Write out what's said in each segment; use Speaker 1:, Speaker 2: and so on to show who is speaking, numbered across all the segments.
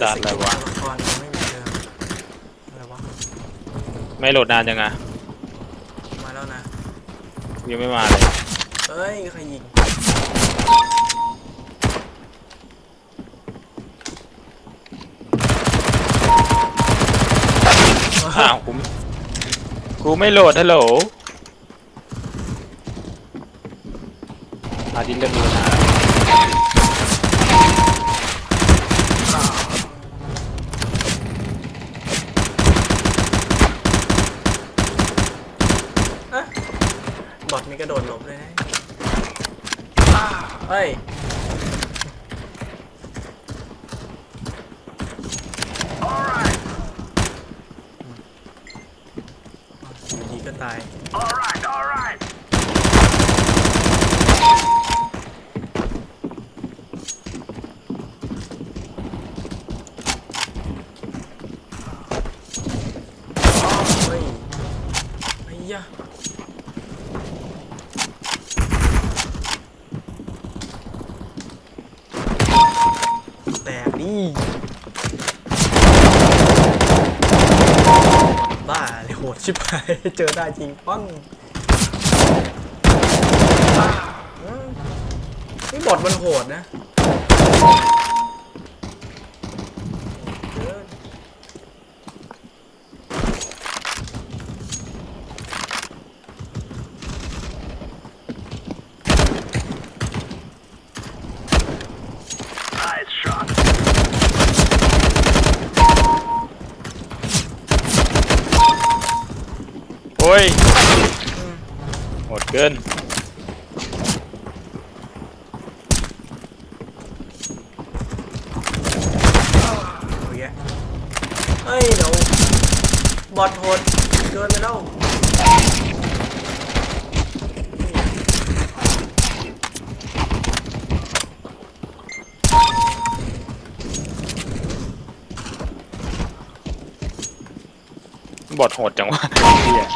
Speaker 1: สัตว์อะไรวะ
Speaker 2: ตัวละครมันไม่เหมือนเดิมอะไรวะ
Speaker 1: ไม่โหลดนานจังอะ
Speaker 2: มาแล้วนะ
Speaker 1: ยังไม่มาเลย
Speaker 2: เอ้ยใครยิง
Speaker 1: อ้าวกูกูไม่โหลดฮัลโหลอาดินเริ่มมีปัญหาแล้ว
Speaker 2: อะ บอทมีกระโดดหลบเลยนะเฮ้ยอยู่ดีก็ตายเฮ้ยไอ้ยะแตกดิ บ้าเลยโหดชิบหาย เจอได้จริงปังอืมนี่บอดมันโหดนะ
Speaker 1: ยโหดเกิน
Speaker 2: เอาแยะเฮ้ยเดี๋ยวบอดโหดเกินไปแล้ว
Speaker 1: บอดโหดจังวะเหี้ย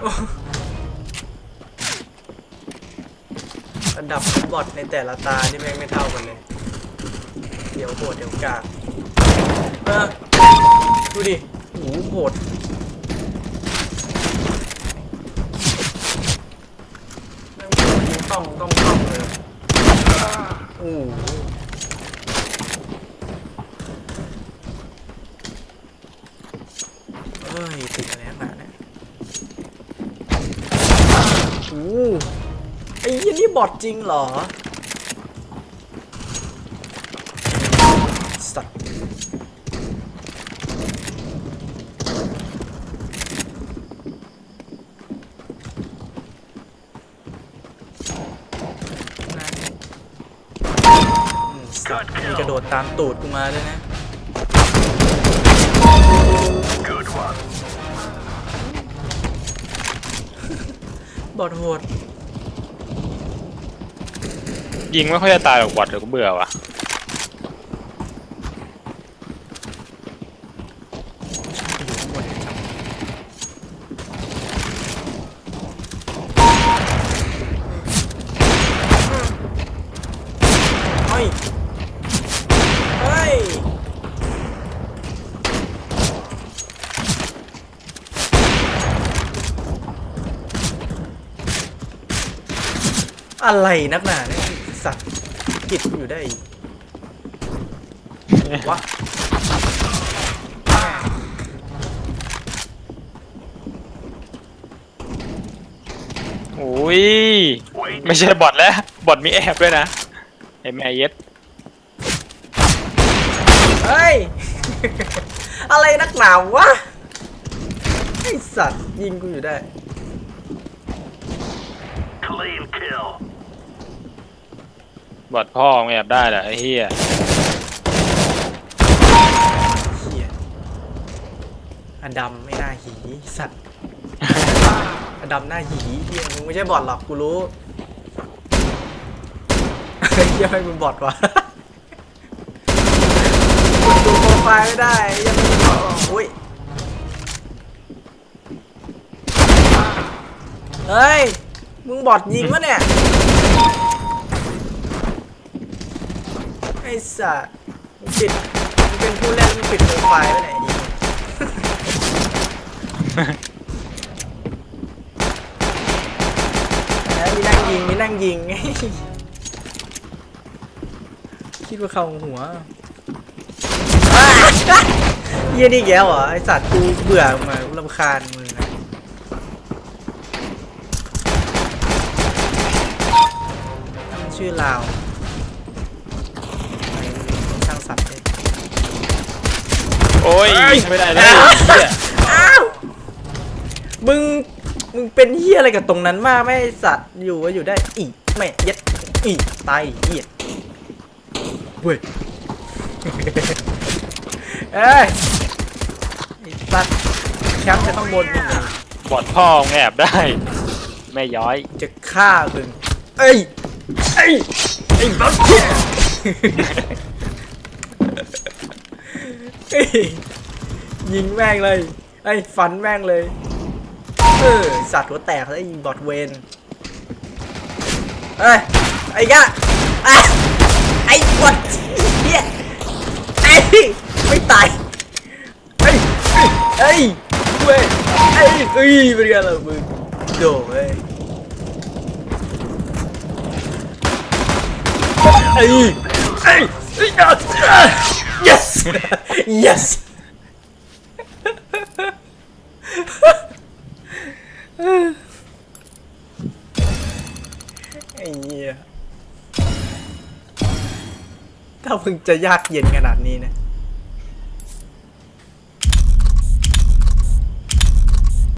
Speaker 2: อันดับบอดในแต่ละตาที่แม่งไม่เท่ากันเลย เดี๋ยวโหดเดี๋ยวกากเออดูดิโอ้โหโหดต้องต้องต้องเลยโอ้เอ้ยติดอะไรนักหนาเนี่ยโอ้โห ไอ้ยี่นี่บอทจริงเหรอ สัตว์มสัตว์มีกระโดดตามตูดกูมาด้วยนะ บอดโหด
Speaker 1: ยิงไม่ค่อยจะตายหรอกบอดเดี๋ยวกูเบื่อว่ะ
Speaker 2: อยู่ข้างบนครับเฮ้ย เฮ้ย อะไรนักหนาเนี่ยสัตว์กิดอยู่ได้อีกวะ
Speaker 1: โอ้ยไม่ใช่บอดแล้วบอดมีแอบด้วยนะไอแม่เย็ด
Speaker 2: เฮ้ย อะไรนักหนาวะไอสัตว์ยิงกูอยู่ได้
Speaker 3: Clean kill.
Speaker 1: บอดพ่อไม่แอบได้เหรอไอ้เหี้ย
Speaker 2: เฮียอดัมไม่น่าหีสัตว์ อดัมหน้าหีเฮียมึงไม่ใช่บอทหรอกกูรู้เฮ้ยเฮียไม่มึงบอทวะดูโปรไฟล์ไม่ได้ยังไม่บอทอุ้ยเฮ้ย มึงบอทยิงวะเนี่ย ไอ้สัตว์มึงปิดมึงเป็นผู้เล่นมึงปิดโปรไฟล์ไว้ไหนดีแล้วมีนั่งยิงมีนั่งยิง คิดว่าเข้าหัวอ้าเยี่ยนี่แกแล้วเหรอไอสัตว์กูเบื่อมากูรำคาญมึงอะชื่อลาวช่างสัตว์เลย
Speaker 1: โอ้ยไม่ได้เลยเหี้ย
Speaker 2: อ้าวมึงมึงเป็นเฮียอะไรกับตรงนั้นมากไม่ไอ้สัตว์อยู่ก็อยู่ได้อีแม่เย็ดอีตายเฮียเว้ยเอ้ยไอ้สัตว์แคมป์จะต้องบนมึงเหรอบ
Speaker 1: อดพ่อแอบได้ แม่ย้อย
Speaker 2: จะฆ่ามึงเอ้ยเอ้ยไอ้บัคเฮ้ ยิงแม่งเลยไอ้ฟันแม่งเลยเออสัตว์หัวแตกแล้วไอ้บอดเวนเอ้ยไอ้กะอะไอ้บอดเฮียไอ้ไม่ตายไอ้ไอ้เว้ยไอ้เอ้ยเป็นไงล่ะมึงโดเว้ยไอ้ไอ้ไอ้ yes yes ไอ้เหี้ยถ้ามึงจะยากเย็นขนาดนี้นะ